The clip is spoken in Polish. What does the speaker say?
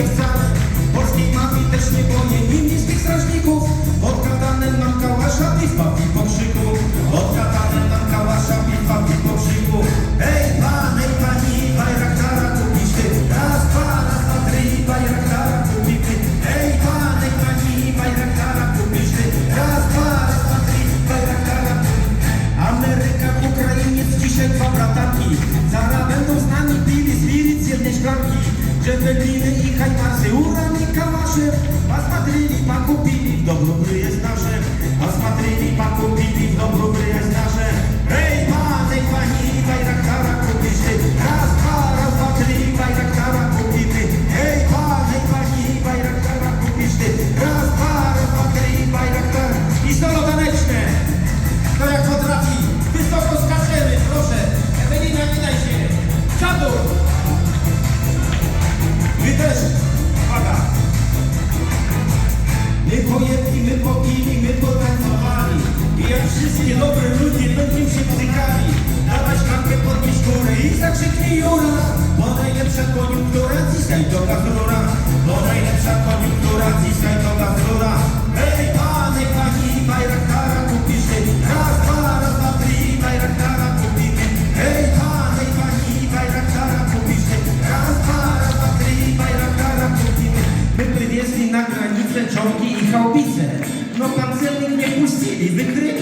wszystkie wcale Polskiej mafii też nie boję, Warszyw, was padlili, pan kupili pieczątki i chałupicę. No pancernik nie puścili, wykryli.